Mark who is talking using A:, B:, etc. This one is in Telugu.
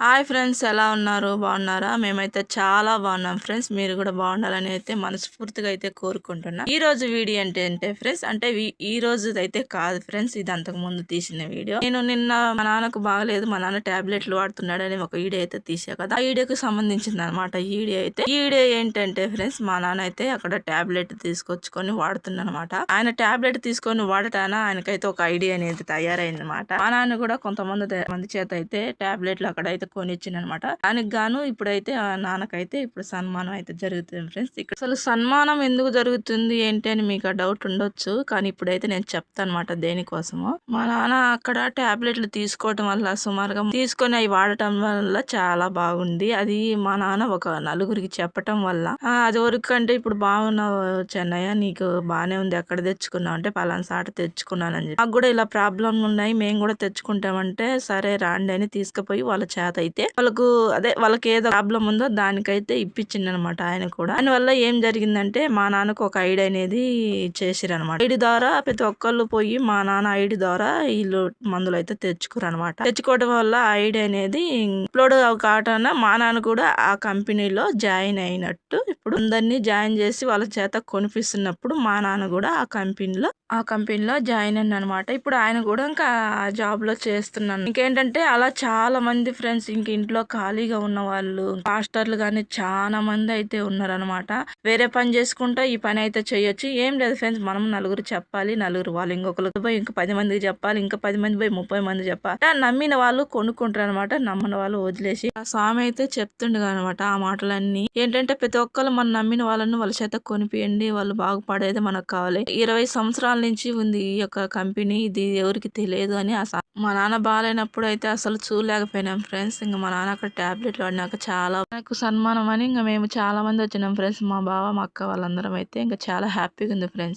A: హాయ్ ఫ్రెండ్స్ ఎలా ఉన్నారు? బాగున్నారా? మేమైతే చాలా బాగున్నాం ఫ్రెండ్స్. మీరు కూడా బాగుండాలని అయితే మనస్ఫూర్తిగా అయితే కోరుకుంటున్నాం. ఈ రోజు వీడియో అంటే ఏంటంటే ఫ్రెండ్స్ అంటే ఈ- రోజు అయితే కాదు ఫ్రెండ్స్ ఇది అంతకు ముందు తీసిన వీడియో. నేను నిన్న మా నాన్నకు బాగలేదు. మా నాన్న టాబ్లెట్లు వాడుతున్నాడని ఒక వీడియో అయితే తీసా కదా. ఆ వీడియోకి సంబంధించింది అనమాట ఈ వీడియో అయితే. ఈ వీడియో ఏంటంటే ఫ్రెండ్స్ మా నాన్న అయితే అక్కడ టాబ్లెట్ తీసుకొచ్చుకొని వాడుతున్నానమాట ఆయన టాబ్లెట్ తీసుకొని వాడటాన ఆయనకైతే ఒక ఐడియా అనేది తయారైంది అనమాట మా నాన్న కూడా కొంతమంది మంది చేత అయితే టాబ్లెట్లు అక్కడ అయితే అనమాట దానికి గాను ఇప్పుడైతే ఆ నాన్నకైతే ఇప్పుడు సన్మానం అయితే జరుగుతుంది ఫ్రెండ్స్. ఇక్కడ అసలు సన్మానం ఎందుకు జరుగుతుంది ఏంటి అని మీకు ఆ డౌట్ ఉండొచ్చు. కానీ ఇప్పుడైతే నేను చెప్తాను అనమాట దేనికోసమో. మా నాన్న అక్కడ టాబ్లెట్లు తీసుకోవటం వల్ల సుమారుగా తీసుకొని అవి వాడటం వల్ల చాలా బాగుంది. అది మా నాన్న ఒక నలుగురికి చెప్పటం వల్ల. అది వరకు అంటే ఇప్పుడు బాగున్నావు చెన్నయ్య. నీకు బాగానే ఉంది. ఎక్కడ తెచ్చుకున్నావు అంటే పలానా సాట తెచ్చుకున్నానని చెప్పి. నాకు కూడా ఇలా ప్రాబ్లం ఉన్నాయి. మేము కూడా తెచ్చుకుంటామంటే సరే రాండి అని తీసుకుపోయి వాళ్ళ చేత అయితే వాళ్ళకు అదే వాళ్ళకి ఏదో ప్రాబ్లం ఉందో దానికైతే ఇప్పించింది అనమాట ఆయన కూడా. దాని వల్ల ఏం జరిగిందంటే మా నాన్నకు ఒక ఐడి అనేది చేసిరనమాట. ఐడి ద్వారా ప్రతి ఒక్కళ్ళు పోయి మా నాన్న ఐడి ద్వారా వీళ్ళు మందులు అయితే తెచ్చుకోరు అనమాట తెచ్చుకోవడం వల్ల ఐడి అనేది అప్లోడ్ కావటం మా నాన్న కూడా ఆ కంపెనీలో జాయిన్ అయినట్టు ఇప్పుడు అందరినీ జాయిన్ చేసి వాళ్ళ చేత కొనిపిస్తున్నప్పుడు మా నాన్న కూడా ఆ కంపెనీలో ఆ కంపెనీలో జాయిన్ అయ్యాను అనమాట ఇప్పుడు ఆయన కూడా ఇంకా ఆ జాబ్లో చేస్తున్నాను. ఇంకేంటంటే అలా చాలా మంది ఫ్రెండ్స్ ఇంక ఇంట్లో ఖాళీగా ఉన్న వాళ్ళు మాస్టర్లు కానీ చాలా మంది అయితే ఉన్నారనమాట వేరే పని చేసుకుంటా ఈ పని అయితే చేయొచ్చు. ఏం లేదు ఫ్రెండ్స్ మనం నలుగురు చెప్పాలి. నలుగురు వాళ్ళు ఇంకొకరికి పోయి ఇంకా పది మందికి చెప్పాలి. ఇంకా పది మంది పోయి ముప్పై మంది చెప్పాలి. నమ్మిన వాళ్ళు కొనుక్కుంటారు అనమాట నమ్మని వాళ్ళు వదిలేసి. ఆ స్వామి అయితే చెప్తుండగా అనమాట ఆ మాటలన్నీ. ఏంటంటే ప్రతి ఒక్కరు మనం నమ్మిన వాళ్ళను వాళ్ళ చేత కొనిపియండి. వాళ్ళు బాగుపడేది మనకు కావాలి. ఇరవై సంవత్సరాలు నుంచి ఉంది ఈ యొక్క కంపెనీ. ఇది ఎవరికి తెలియదు అని ఆ మా నాన్న బాగాలేనప్పుడు అయితే అసలు చూడలేకపోయినాం ఫ్రెండ్స్. ఇంకా మా నాన్న అక్కడ ట్యాబ్లెట్లు వాడినాక చాలా నాకు సన్మానం అని ఇంకా మేము చాలా మంది వచ్చినాం ఫ్రెండ్స్. మా బావ మా అక్క వాళ్ళందరం అయితే ఇంకా చాలా హ్యాపీగా ఉంది ఫ్రెండ్స్.